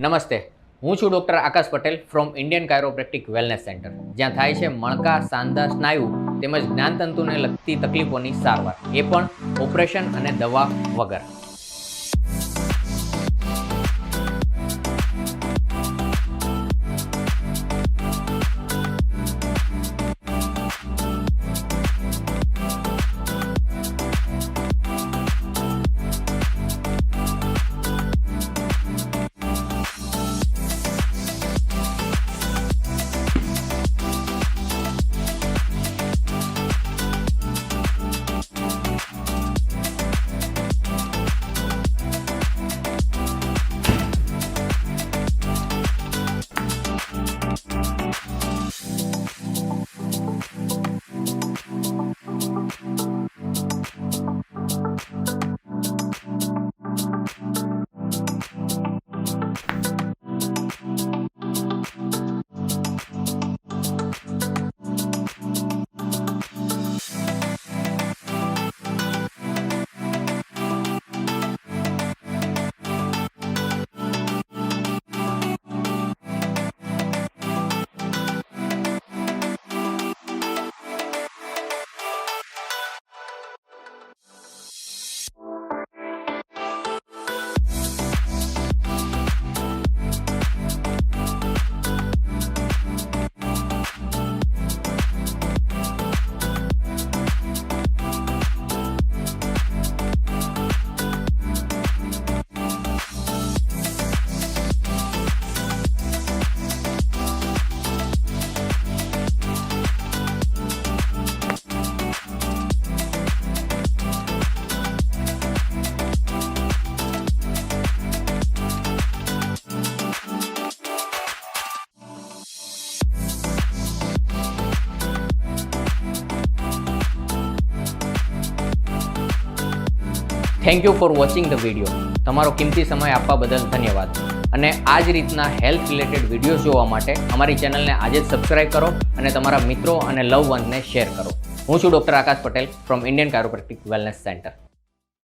નમસ્તે. હું છું doctor Akash Patel from Indian chiropractic wellness centre. જ્યાં થાય છે મણકા, સાંધા, સ્નાયુ તેમજ જ્ઞાનતંતુને લગતી તકલીફોની સારવાર. એ પણ ઓપરેશન અને દવા વગર. Thank you for watching the video તમારો કિંમતી સમય આપવા બદલ ધન્યવાદ. અને આ જ રીતના હેલ્થ રિલેટેડ વીડિયો જોવા માટે અમારી ચેનલને આજે જ સબસ્ક્રાઇબ કરો અને તમારા મિત્રો અને લવ વનને શેર કરો. હું છું doctor Akash Patel from Indian chiropractic wellness centre